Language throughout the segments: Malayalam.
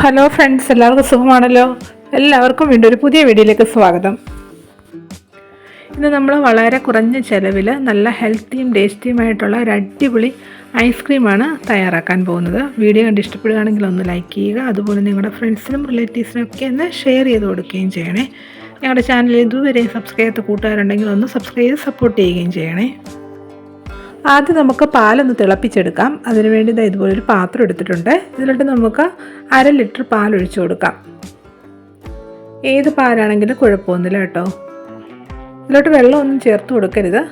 ഹലോ ഫ്രണ്ട്സ് എല്ലാവർക്കും സുഖമാണല്ലോ? എല്ലാവർക്കും വീണ്ടും ഒരു പുതിയ വീഡിയോയിലേക്ക് സ്വാഗതം. ഇന്ന് നമ്മൾ വളരെ കുറഞ്ഞ ചിലവിൽ നല്ല ഹെൽത്തിയും ടേസ്റ്റിയുമായിട്ടുള്ള ഒരു അടിപൊളി ഐസ്ക്രീമാണ് തയ്യാറാക്കാൻ പോകുന്നത്. വീഡിയോ കണ്ട് ഇഷ്ടപ്പെടുകയാണെങ്കിൽ ഒന്ന് ലൈക്ക് ചെയ്യുക. അതുപോലെ നിങ്ങളുടെ ഫ്രണ്ട്സിനും റിലേറ്റീവ്സിനും ഒക്കെ ഒന്ന് ഷെയർ ചെയ്ത് കൊടുക്കുകയും ചെയ്യണേ. ഞങ്ങളുടെ ചാനൽ ഇതുവരെ സബ്സ്ക്രൈബ് ചെയ്ത് കൂട്ടുകാരുണ്ടെങ്കിൽ ഒന്ന് സബ്സ്ക്രൈബ് ചെയ്ത് സപ്പോർട്ട് ചെയ്യുകയും ചെയ്യണേ. ആദ്യം നമുക്ക് പാലൊന്ന് തിളപ്പിച്ചെടുക്കാം. അതിനുവേണ്ടി ഇതുപോലെ ഇതുപോലൊരു പാത്രം എടുത്തിട്ടുണ്ട്. ഇതിലോട്ട് നമുക്ക് അര ലിറ്റർ പാൽ ഒഴിച്ചു കൊടുക്കാം. ഏത് പാലാണെങ്കിലും കുഴപ്പമൊന്നുമില്ല കേട്ടോ. ഇതിലോട്ട് വെള്ളമൊന്നും ചേർത്ത് കൊടുക്കരുത്.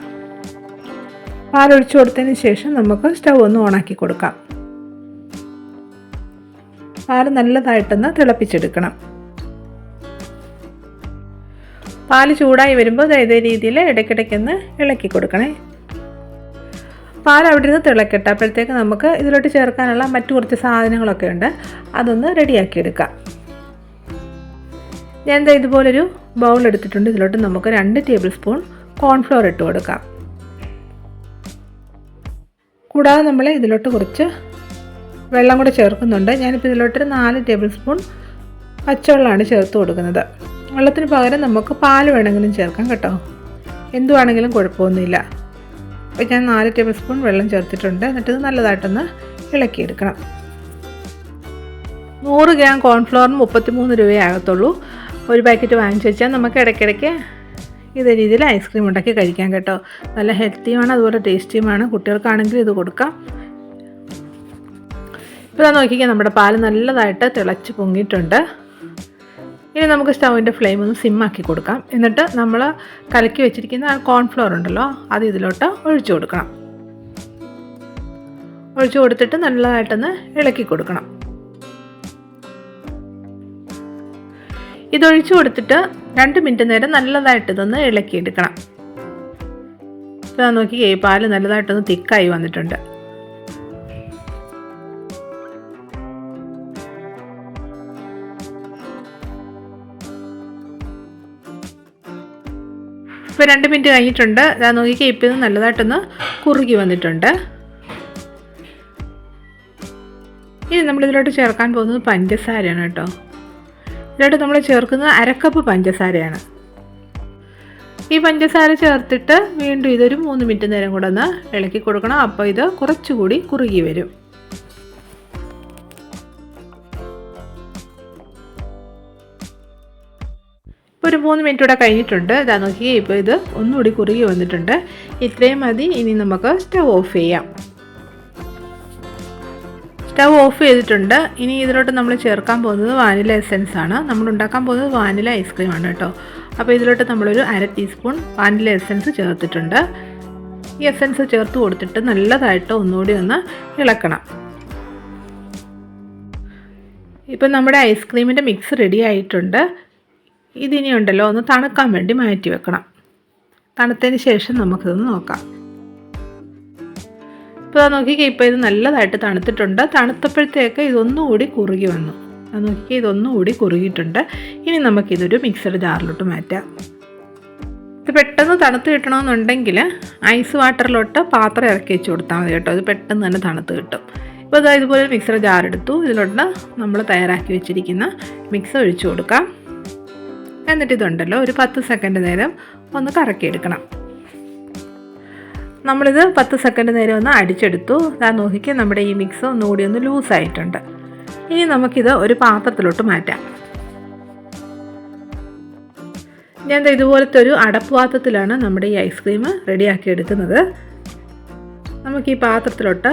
പാൽ പാലൊഴിച്ചു കൊടുത്തതിന് ശേഷം നമുക്ക് സ്റ്റൗ ഒന്ന് ഓണാക്കി കൊടുക്കാം. പാൽ നല്ലതായിട്ടൊന്ന് തിളപ്പിച്ചെടുക്കണം. പാൽ ചൂടായി വരുമ്പോൾ ഇതേ രീതിയിൽ ഇടയ്ക്കിടയ്ക്കൊന്ന് ഇളക്കി കൊടുക്കണേ. പാൽ അവിടെ നിന്ന് തിളക്കട്ടെ. അപ്പോഴത്തേക്ക് നമുക്ക് ഇതിലോട്ട് ചേർക്കാനുള്ള മറ്റു കുറച്ച് സാധനങ്ങളൊക്കെ ഉണ്ട്. അതൊന്ന് റെഡിയാക്കി എടുക്കാം. ഞാൻ എന്താ ഇതുപോലൊരു ബൗൾ എടുത്തിട്ടുണ്ട്. ഇതിലോട്ട് നമുക്ക് രണ്ട് ടേബിൾ സ്പൂൺ കോൺഫ്ലോർ ഇട്ട് കൊടുക്കാം. കൂടാതെ നമ്മൾ ഇതിലോട്ട് കുറച്ച് വെള്ളം കൂടെ ചേർക്കുന്നുണ്ട്. ഞാനിപ്പോൾ ഇതിലോട്ടൊരു നാല് ടേബിൾ സ്പൂൺ പച്ചവെള്ളമാണ് ചേർത്ത് കൊടുക്കുന്നത്. വെള്ളത്തിന് പകരം നമുക്ക് പാൽ വേണമെങ്കിലും ചേർക്കാം കേട്ടോ. എന്തുവാണെങ്കിലും കുഴപ്പമൊന്നുമില്ല. അപ്പോൾ ഞാൻ നാല് ടേബിൾ സ്പൂൺ വെള്ളം ചേർത്തിട്ടുണ്ട്. എന്നിട്ട് ഇത് നല്ലതായിട്ടൊന്ന് ഇളക്കിയെടുക്കണം. നൂറ് ഗ്രാം കോൺഫ്ലോറിന് മുപ്പത്തിമൂന്ന് രൂപയേ ഒരു പാക്കറ്റ് വാങ്ങിച്ചു വെച്ചാൽ നമുക്ക് ഇടയ്ക്കിടയ്ക്ക് ഇതേ രീതിയിൽ ഐസ്ക്രീം ഉണ്ടാക്കി കഴിക്കാം കേട്ടോ. നല്ല ഹെൽത്തിയുമാണ് അതുപോലെ ടേസ്റ്റിയുമാണ്. കുട്ടികൾക്കാണെങ്കിൽ ഇത് കൊടുക്കാം. ഇപ്പോൾ നോക്കിക്കാൻ നമ്മുടെ പാൽ നല്ലതായിട്ട് തിളച്ച് പൊങ്ങിയിട്ടുണ്ട്. ഇനി നമുക്ക് സ്റ്റൗവിന്റെ ഫ്ലെയിം ഒന്ന് സിമ്മാക്കി കൊടുക്കാം. എന്നിട്ട് നമ്മൾ കലക്കി വെച്ചിരിക്കുന്ന ആ കോൺഫ്ലോർ ഉണ്ടല്ലോ അത് ഇതിലോട്ട് ഒഴിച്ചു കൊടുക്കണം. ഒഴിച്ചു കൊടുത്തിട്ട് നല്ലതായിട്ടൊന്ന് ഇളക്കി കൊടുക്കണം. ഇതൊഴിച്ചു കൊടുത്തിട്ട് രണ്ട് മിനിറ്റ് നേരം നല്ലതായിട്ട് ഇതൊന്ന് ഇളക്കിയെടുക്കണം. ഇപ്പോൾ നോക്കിയേ പാൽ നല്ലതായിട്ടൊന്ന് തിക്കായി വന്നിട്ടുണ്ട്. ഇപ്പോൾ രണ്ട് മിനിറ്റ് കഴിഞ്ഞിട്ടുണ്ട്. അതാ നോക്കിക്കുക ഇപ്പം ഇത് നല്ലതായിട്ടൊന്ന് കുറുകി വന്നിട്ടുണ്ട്. ഇനി നമ്മളിതിലോട്ട് ചേർക്കാൻ പോകുന്നത് പഞ്ചസാരയാണ് കേട്ടോ. ഇതിലോട്ട് നമ്മൾ ചേർക്കുന്നത് അരക്കപ്പ് പഞ്ചസാരയാണ്. ഈ പഞ്ചസാര ചേർത്തിട്ട് വീണ്ടും ഇതൊരു മൂന്ന് മിനിറ്റ് നേരം കൂടെ ഒന്ന് ഇളക്കി കൊടുക്കണം. അപ്പോൾ ഇത് കുറച്ചുകൂടി കുറുകി വരും. ഒരു മൂന്ന് മിനിറ്റ് കൂടെ കഴിഞ്ഞിട്ടുണ്ട്. ഇതാ നോക്കിയേ ഇപ്പോൾ ഇത് ഒന്നുകൂടി കുറുകി വന്നിട്ടുണ്ട്. ഇത്രയും മതി. ഇനി നമുക്ക് സ്റ്റവ് ഓഫ് ചെയ്യാം. സ്റ്റവ് ഓഫ് ചെയ്തിട്ടുണ്ട്. ഇനി ഇതിലോട്ട് നമ്മൾ ചേർക്കാൻ പോകുന്നത് വാനില എസെൻസ് ആണ്. നമ്മൾ ഉണ്ടാക്കാൻ പോകുന്നത് വാനില ഐസ്ക്രീം ആണ് കേട്ടോ. അപ്പോൾ ഇതിലോട്ട് നമ്മളൊരു അര ടീസ്പൂൺ വാനില എസെൻസ് ചേർത്തിട്ടുണ്ട്. ഈ എസെൻസ് ചേർത്ത് കൊടുത്തിട്ട് നല്ലതായിട്ട് ഒന്നുകൂടി ഒന്ന് ഇളക്കണം. ഇപ്പം നമ്മുടെ ഐസ്ക്രീമിന്റെ മിക്സ് റെഡി ആയിട്ടുണ്ട്. ഇതിനി ഉണ്ടല്ലോ ഒന്ന് തണുക്കാൻ വേണ്ടി മാറ്റി വെക്കണം. തണുത്തതിന് ശേഷം നമുക്കിതൊന്ന് നോക്കാം. ഇപ്പോൾ നോക്കിക്കേ ഇപ്പോൾ ഇത് നല്ലതായിട്ട് തണുത്തിട്ടുണ്ട്. തണുത്തപ്പോഴത്തേക്ക് ഇതൊന്നുകൂടി കുറുകി വന്നു. അത് നോക്കിക്കേ ഇതൊന്നുകൂടി കുറുകിയിട്ടുണ്ട്. ഇനി നമുക്കിതൊരു മിക്സഡ് ജാറിലോട്ട് മാറ്റാം. ഇത് പെട്ടെന്ന് തണുത്ത് കിട്ടണമെന്നുണ്ടെങ്കിൽ ഐസ് വാട്ടറിലോട്ട് പാത്രം ഇറക്കി വെച്ച് കൊടുത്താൽ മതി കേട്ടോ. ഇത് പെട്ടെന്ന് തന്നെ തണുത്ത് കിട്ടും. ഇപ്പോൾ ഇതാ ഇതുപോലെ മിക്സർ ജാർ എടുത്തു. ഇതിലോട്ട് നമ്മൾ തയ്യാറാക്കി വെച്ചിരിക്കുന്ന മിക്സ് ഒഴിച്ചു കൊടുക്കാം. എന്നിട്ട് ഇതുണ്ടല്ലോ ഒരു പത്ത് സെക്കൻഡ് നേരം ഒന്ന് കറക്കിയെടുക്കണം. നമ്മളിത് പത്ത് സെക്കൻഡ് നേരം ഒന്ന് അടിച്ചെടുത്തു. ഞാൻ നോക്കിക്കാൻ നമ്മുടെ ഈ മിക്സ് ഒന്നുകൂടി ഒന്ന് ലൂസായിട്ടുണ്ട് ഇനി നമുക്കിത് ഒരു പാത്രത്തിലോട്ട് മാറ്റാം. ഞാൻ ഇതുപോലത്തെ ഒരു അടപ്പ് പാത്രത്തിലാണ് നമ്മുടെ ഈ ഐസ്ക്രീം റെഡിയാക്കി എടുക്കുന്നത് നമുക്ക് ഈ പാത്രത്തിലോട്ട്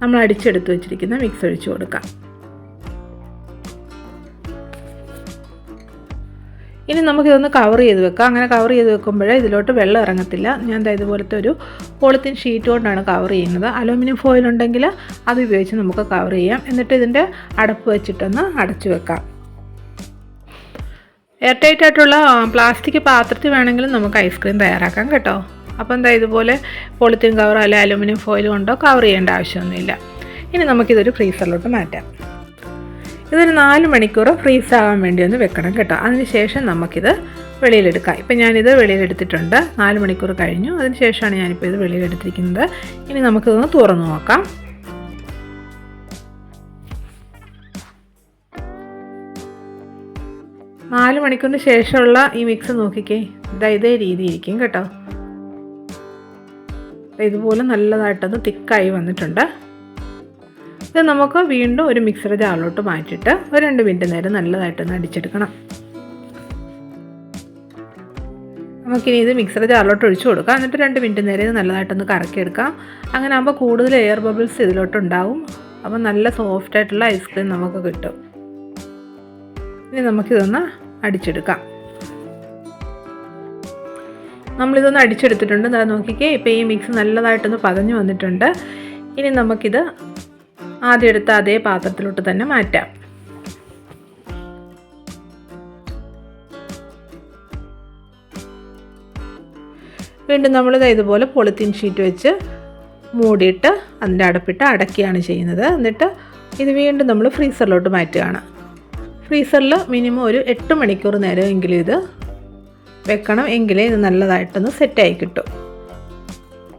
നമ്മൾ അടിച്ചെടുത്ത് വെച്ചിരിക്കുന്ന മിക്സ് ഒഴിച്ചു കൊടുക്കാം. ഇനി നമുക്കിതൊന്ന് കവർ ചെയ്ത് വെക്കാം. അങ്ങനെ കവർ ചെയ്ത് വെക്കുമ്പോഴേ ഇതിലോട്ട് വെള്ളം ഇറങ്ങത്തില്ല. ഞാൻ ഇതുപോലത്തെ ഒരു പോളിത്തീൻ ഷീറ്റ് കൊണ്ടാണ് കവർ ചെയ്യുന്നത്. അലൂമിനിയം ഫോയിൽ ഉണ്ടെങ്കിൽ അത് ഉപയോഗിച്ച് നമുക്ക് കവർ ചെയ്യാം. എന്നിട്ട് ഇതിന്റെ അടപ്പ് വെച്ചിട്ടൊന്ന് അടച്ചു വെക്കാം. എയർ ടൈറ്റ് ആയിട്ടുള്ള പ്ലാസ്റ്റിക് പാത്രത്തിൽ വേണമെങ്കിലും നമുക്ക് ഐസ്ക്രീം തയ്യാറാക്കാം കേട്ടോ. അപ്പോൾ എന്താ ഇതുപോലെ പോളിത്തീൻ കവർ അല്ലെങ്കിൽ അലുമിനിയം ഫോയിൽ കൊണ്ടോ കവർ ചെയ്യേണ്ട ആവശ്യമൊന്നുമില്ല. ഇനി നമുക്കിതൊരു ഫ്രീസറിലോട്ട് മാറ്റാം. ഇതൊരു നാല് മണിക്കൂർ ഫ്രീസ് ആവാൻ വേണ്ടി ഒന്ന് വെക്കണം കേട്ടോ. അതിന് ശേഷം നമുക്കിത് വെളിയിലെടുക്കാം. ഇപ്പം ഞാനിത് വെളിയിലെടുത്തിട്ടുണ്ട്. നാല് മണിക്കൂർ കഴിഞ്ഞു. അതിന് ശേഷമാണ് ഞാനിപ്പോൾ ഇത് വെളിയിലെടുത്തിരിക്കുന്നത്. ഇനി നമുക്കിതൊന്ന് തുറന്നു നോക്കാം. നാല് മണിക്കൂറിന് ശേഷമുള്ള ഈ മിക്സ് നോക്കിക്കേ. ഇതാ ഇതേ രീതിയിരിക്കും കേട്ടോ. ഇതുപോലെ നല്ലതായിട്ടൊന്ന് തിക്കായി വന്നിട്ടുണ്ട്. ഇത് നമുക്ക് വീണ്ടും ഒരു മിക്സർ ജാറിലോട്ട് മാറ്റിയിട്ട് ഒരു രണ്ട് മിനിറ്റ് നേരം നല്ലതായിട്ടൊന്ന് അടിച്ചെടുക്കണം. നമുക്കിനി ഇത് മിക്സർ ജാറിലോട്ട് ഒഴിച്ചു കൊടുക്കാം. എന്നിട്ട് രണ്ട് മിനിറ്റ് നേരം ഇത് നല്ലതായിട്ടൊന്ന് കറക്കിയെടുക്കാം. അങ്ങനെ ആകുമ്പോൾ കൂടുതൽ എയർ ബബിൾസ് ഇതിലോട്ട് ഉണ്ടാവും അപ്പോൾ നല്ല സോഫ്റ്റ് ആയിട്ടുള്ള ഐസ്ക്രീം നമുക്ക് കിട്ടും. ഇനി നമുക്കിതൊന്ന് അടിച്ചെടുക്കാം. നമ്മളിതൊന്ന് അടിച്ചെടുത്തിട്ടുണ്ട്. നോക്കിക്കേ ഇപ്പോൾ ഈ മിക്സ് നല്ലതായിട്ടൊന്ന് പതഞ്ഞു വന്നിട്ടുണ്ട്. ഇനി നമുക്കിത് ആദ്യം എടുത്ത അതേ പാത്രത്തിലോട്ട് തന്നെ മാറ്റാം. വീണ്ടും നമ്മളിത് ഇതുപോലെ പൊളിത്തീൻ ഷീറ്റ് വെച്ച് മൂടിയിട്ട് അതിന്റെ അടപ്പിട്ട് അടയ്ക്കുകയാണ് ചെയ്യുന്നത്. എന്നിട്ട് ഇത് വീണ്ടും നമ്മൾ ഫ്രീസറിലോട്ട് മാറ്റുകയാണ്. ഫ്രീസറിൽ മിനിമം ഒരു എട്ട് മണിക്കൂർ നേരമെങ്കിലും ഇത് വെക്കണം എങ്കിലേ ഇത് നല്ലതായിട്ടൊന്ന് സെറ്റായി കിട്ടും.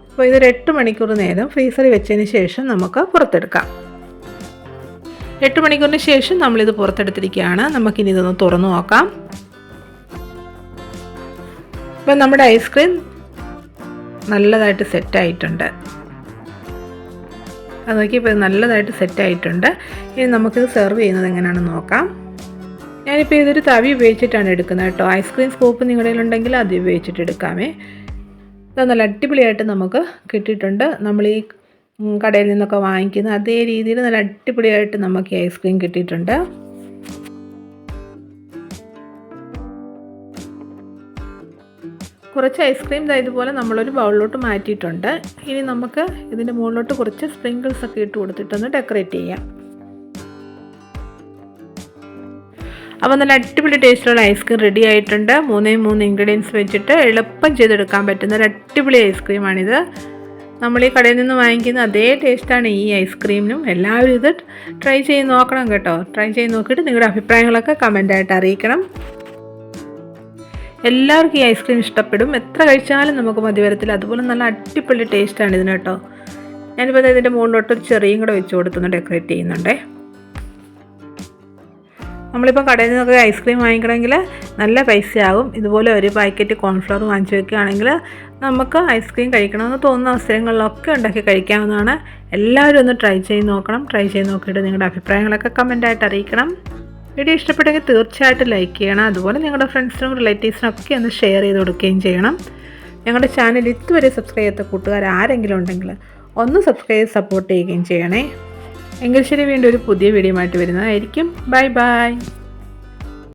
അപ്പോൾ ഇതൊരു എട്ട് മണിക്കൂർ നേരം ഫ്രീസറിൽ വെച്ചതിന് ശേഷം നമുക്ക് പുറത്തെടുക്കാം. എട്ട് മണിക്കൂറിന് ശേഷം നമ്മളിത് പുറത്തെടുത്തിരിക്കുകയാണ്. നമുക്കിനി ഇതൊന്ന് തുറന്നു നോക്കാം. അപ്പം നമ്മുടെ ഐസ്ക്രീം നല്ലതായിട്ട് സെറ്റായിട്ടുണ്ട് അത് നോക്കിയപ്പോൾ ഇത് നല്ലതായിട്ട് സെറ്റായിട്ടുണ്ട് ഇനി നമുക്കിത് സെർവ് ചെയ്യുന്നത് എങ്ങനെയാണെന്ന് നോക്കാം. ഞാനിപ്പോൾ ഇതൊരു തവി ഉപയോഗിച്ചിട്ടാണ് എടുക്കുന്നത് കേട്ടോ. ഐസ്ക്രീം സ്കൂപ്പ് നിങ്ങളുടെ ഉണ്ടെങ്കിൽ അത് ഉപയോഗിച്ചിട്ട് എടുക്കാമേ. ഇത് നല്ല അടിപൊളിയായിട്ട് നമുക്ക് കിട്ടിയിട്ടുണ്ട്. നമ്മൾ ഈ കടയിൽ നിന്നൊക്കെ വാങ്ങിക്കുന്ന അതേ രീതിയിൽ നല്ല അടിപൊളിയായിട്ട് നമുക്ക് ഐസ്ക്രീം കിട്ടിയിട്ടുണ്ട്. കുറച്ച് ഐസ്ക്രീം ഇതുപോലെ നമ്മളൊരു ബൗളിലോട്ട് മാറ്റിയിട്ടുണ്ട്. ഇനി നമുക്ക് ഇതിന്റെ മുകളിലോട്ട് കുറച്ച് സ്പ്രിങ്കിൾസ് ഒക്കെ ഇട്ട് കൊടുത്തിട്ടൊന്ന് ഡെക്കറേറ്റ് ചെയ്യാം. അപ്പോൾ നല്ല അടിപൊളി ടേസ്റ്റുള്ള ഐസ്ക്രീം റെഡി ആയിട്ടുണ്ട്. മൂന്നേ മൂന്ന് ഇൻഗ്രീഡിയൻസ് വെച്ചിട്ട് എളുപ്പം ചെയ്തെടുക്കാൻ പറ്റുന്ന ഒരു അടിപൊളി ഐസ്ക്രീമാണിത്. നമ്മൾ ഈ കടയിൽ നിന്ന് വാങ്ങിക്കുന്ന അതേ ടേസ്റ്റാണ് ഈ ഐസ്ക്രീമിനും. എല്ലാവരും ഇത് ട്രൈ ചെയ്ത് നോക്കണം കേട്ടോ. ട്രൈ ചെയ്ത് നോക്കിയിട്ട് നിങ്ങളുടെ അഭിപ്രായങ്ങളൊക്കെ കമന്റായിട്ട് അറിയിക്കണം. എല്ലാവർക്കും ഈ ഐസ്ക്രീം ഇഷ്ടപ്പെടും. എത്ര കഴിച്ചാലും നമുക്ക് മതി വരത്തില്ല അതുപോലെ നല്ല അടിപൊളി ടേസ്റ്റാണ് ഇതിന് കേട്ടോ. ഞാനിപ്പോൾ ഇതിന്റെ മുകളിലോട്ട് ഒരു ചെറിയും കൂടെ വെച്ച് കൊടുത്തൊന്ന് ഡെക്കറേറ്റ് ചെയ്യുന്നുണ്ടേ. നമ്മളിപ്പോൾ കടയിൽ നിന്നൊക്കെ ഐസ്ക്രീം വാങ്ങിക്കണമെങ്കിൽ നല്ല പൈസയാകും ഇതുപോലെ ഒരു പാക്കറ്റ് കോൺഫ്ലവർ വാങ്ങിച്ചു വെക്കുകയാണെങ്കിൽ നമുക്ക് ഐസ്ക്രീം കഴിക്കണമെന്ന് തോന്നുന്ന അവസരങ്ങളിലൊക്കെ ഉണ്ടാക്കി കഴിക്കാവുന്നതാണ്. എല്ലാവരും ഒന്ന് ട്രൈ ചെയ്ത് നോക്കണം. ട്രൈ ചെയ്ത് നോക്കിയിട്ട് നിങ്ങളുടെ അഭിപ്രായങ്ങളൊക്കെ കമന്റായിട്ട് അറിയിക്കണം. വീഡിയോ ഇഷ്ടപ്പെട്ടെങ്കിൽ തീർച്ചയായിട്ടും ലൈക്ക് ചെയ്യണം. അതുപോലെ നിങ്ങളുടെ ഫ്രണ്ട്സിനും റിലേറ്റീവ്സിനും ഒക്കെ ഒന്ന് ഷെയർ ചെയ്ത് കൊടുക്കുകയും ചെയ്യണം. ഞങ്ങളുടെ ചാനൽ ഇതുവരെ സബ്സ്ക്രൈബ് ചെയ്ത കൂട്ടുകാർ ആരെങ്കിലും ഉണ്ടെങ്കിൽ ഒന്ന് സബ്സ്ക്രൈബ് സപ്പോർട്ട് ചെയ്യുകയും ചെയ്യണേ. എങ്കിൽ ശരി വീണ്ടും ഒരു പുതിയ വീഡിയോ ആയിട്ട് വരുന്നതായിരിക്കും. Bye bye